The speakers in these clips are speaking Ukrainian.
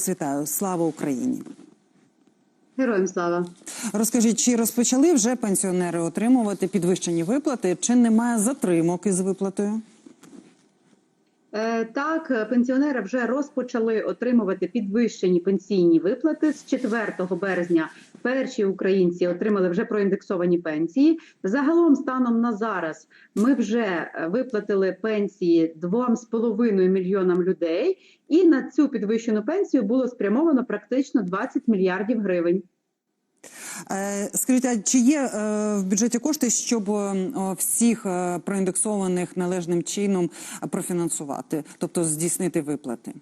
Вітаю, слава Україні! Героям слава. Розкажіть, чи розпочали вже пенсіонери отримувати підвищені виплати, чи немає затримок із виплатою? Е, Так, пенсіонери вже розпочали отримувати підвищені пенсійні виплати з 4 березня. Перші українці отримали вже проіндексовані пенсії. Загалом, станом на зараз, ми вже е, виплатили пенсії 2,5 мільйонам людей, і на цю підвищену пенсію було спрямовано практично 20 мільярдів гривень. Е, Скажіть, а чи є е, в бюджеті кошти, щоб е, всіх проіндексованих належним чином профінансувати, тобто здійснити виплати?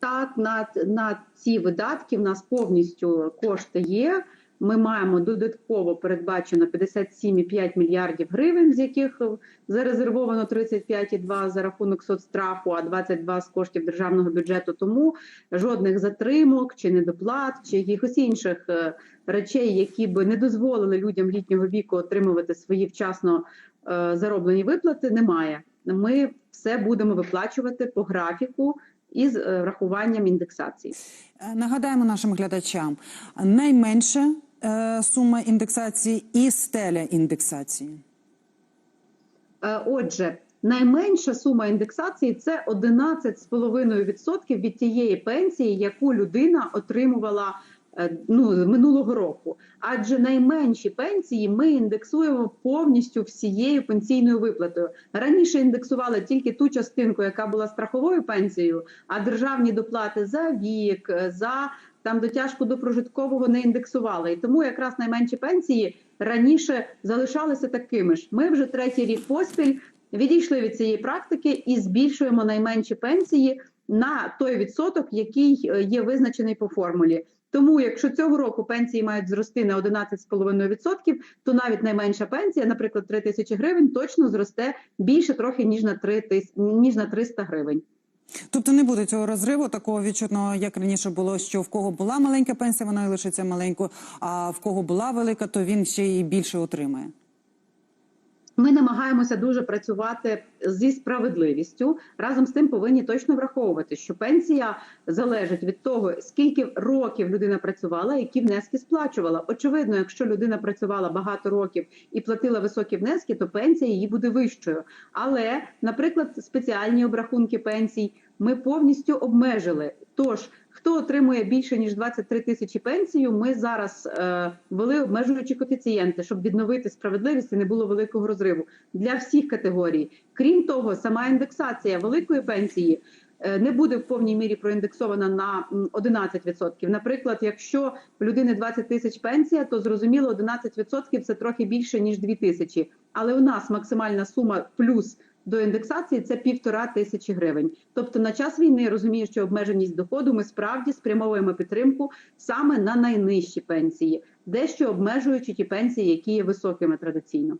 Так, на, на ці видатки в нас повністю кошти є. Ми маємо додатково передбачено 57,5 мільярдів гривень, з яких зарезервовано 35,2 за рахунок соцстрафу, а 22 з коштів державного бюджету. Тому жодних затримок чи недоплат, чи якихось інших е, речей, які би не дозволили людям літнього віку отримувати свої вчасно е, зароблені виплати, немає. Ми все будемо виплачувати по графіку із е, врахуванням індексації. Нагадаємо нашим глядачам, найменша е, сума індексації і стеля індексації. Е, Отже, найменша сума індексації це 11,5% від тієї пенсії, яку людина отримувала е, ну, минулого року. Адже найменші пенсії ми індексуємо повністю всією пенсійною виплатою. Раніше індексували тільки ту частинку, яка була страховою пенсією, а державні доплати за вік, е, за там дотяжку до прожиткового не індексували. І тому якраз найменші пенсії раніше залишалися такими ж. Ми вже третій рік поспіль відійшли від цієї практики і збільшуємо найменші пенсії на той відсоток, який е, є визначений по формулі. Тому, якщо цього року пенсії мають зрости на 11,5%, то навіть найменша пенсія, наприклад, 3 тисячі гривень, точно зросте більше трохи ніж на 3 тис... ніж на 300 гривень. Тобто не буде цього розриву, такого відчутного, як раніше було, що в кого була маленька пенсія, вона і лишиться маленькою, а в кого була велика, то він ще й більше отримає. Ми намагаємося дуже працювати зі справедливістю. Разом з тим повинні точно враховувати, що пенсія залежить від того, скільки років людина працювала, які внески сплачувала. Очевидно, якщо людина працювала багато років і платила високі внески, то пенсія її буде вищою. Але, наприклад, спеціальні обрахунки пенсій ми повністю обмежили. Тож, хто отримує більше ніж 23 тисячі пенсію, ми зараз е, ввели обмежуючі коефіцієнти, щоб відновити справедливість і не було великого розриву для всіх категорій. Крім того, сама індексація великої пенсії. е, Не буде в повній мірі проіндексована на м, 11%. Наприклад, якщо в людини 20 тисяч пенсія, то зрозуміло 11% – це трохи більше ніж 2 тисячі. Але у нас максимальна сума плюс до індексації це півтора тисячі гривень. Тобто на час війни розумію, що обмеженість доходу ми справді спрямовуємо підтримку саме на найнижчі пенсії, дещо обмежуючи ті пенсії, які є високими традиційно.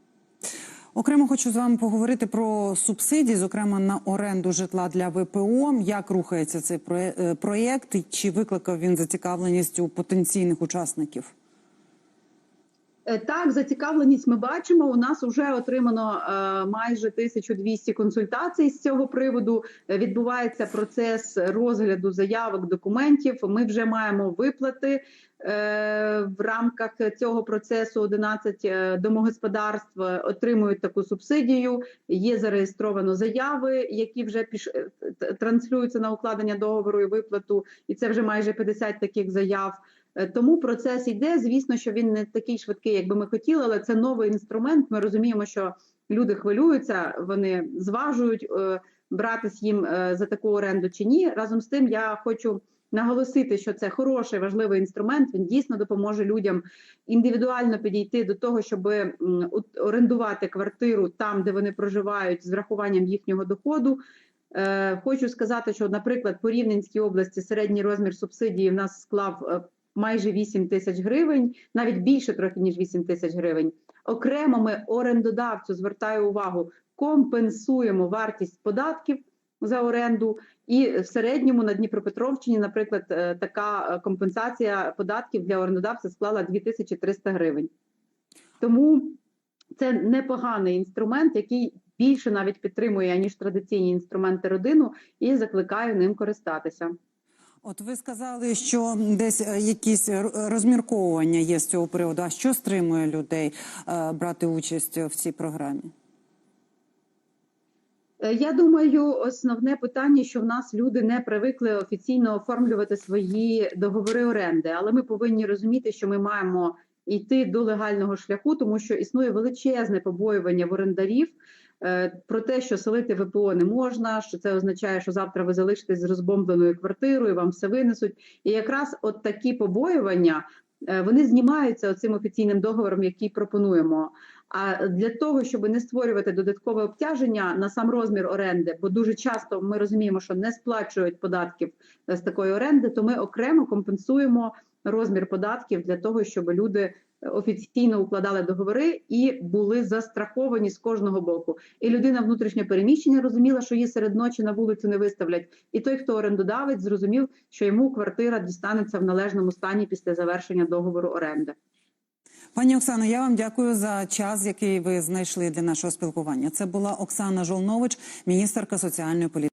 Окремо хочу з вами поговорити про субсидії, зокрема на оренду житла для ВПО. Як рухається цей е, проєкт? Чи викликав він зацікавленість у потенційних учасників? Е, Так, зацікавленість ми бачимо. У нас вже отримано е, майже 1200 консультацій з цього приводу. Е, Відбувається процес розгляду заявок, документів. Ми вже маємо виплати. В рамках цього процесу 11 е, домогосподарств отримують таку субсидію. Є зареєстровано заяви, які вже піш... транслюються на укладення договору і виплату. І це вже майже 50 таких заяв. Е, Тому процес йде. Звісно, що він не такий швидкий, як би ми хотіли, але це новий інструмент. Ми розуміємо, що люди хвилюються, вони зважують е, братись їм е, за таку оренду чи ні. Разом з тим, я хочу наголосити, що це хороший важливий інструмент. Він дійсно допоможе людям індивідуально підійти до того, щоб орендувати квартиру там, де вони проживають, з врахуванням їхнього доходу. Хочу сказати, що, наприклад, по Рівненській області середній розмір субсидії в нас склав майже 8 тисяч гривень, навіть більше трохи ніж 8 тисяч гривень. Окремо ми орендодавцю звертаю увагу, компенсуємо вартість податків за оренду, і в середньому на Дніпропетровщині, наприклад, е, така е, компенсація податків для орендодавця склала 2300 гривень. Тому це непоганий інструмент, який більше навіть підтримує ніж традиційні інструменти родину, і закликаю ним користатися. От ви сказали, що десь е, якісь розмірковування є з цього приводу. А що стримує людей е, брати участь в цій програмі? Е, Я думаю, основне питання, що в нас люди не привикли офіційно оформлювати свої договори оренди, але ми повинні розуміти, що ми маємо йти до легального шляху, тому що існує величезне побоювання в орендарів е, про те, що селити ВПО не можна, що це означає, що завтра ви залишитесь з розбомбленою квартирою, вам все винесуть. І якраз от такі побоювання е, вони знімаються цим офіційним договором, який пропонуємо. А для того, щоб не створювати додаткове обтяження на сам розмір оренди, бо дуже часто ми розуміємо, що не сплачують податків е, з такої оренди, то ми окремо компенсуємо розмір податків для того, щоб люди е, офіційно укладали договори і були застраховані з кожного боку. І людина внутрішньо переміщення розуміла, що її серед ночі на вулицю не виставлять. І той, хто орендодавець, зрозумів, що йому квартира дістанеться в належному стані після завершення договору оренди. Пані Оксано, я вам дякую за час, який ви знайшли для нашого спілкування. Це була Оксана Жолнович, міністерка соціальної політики.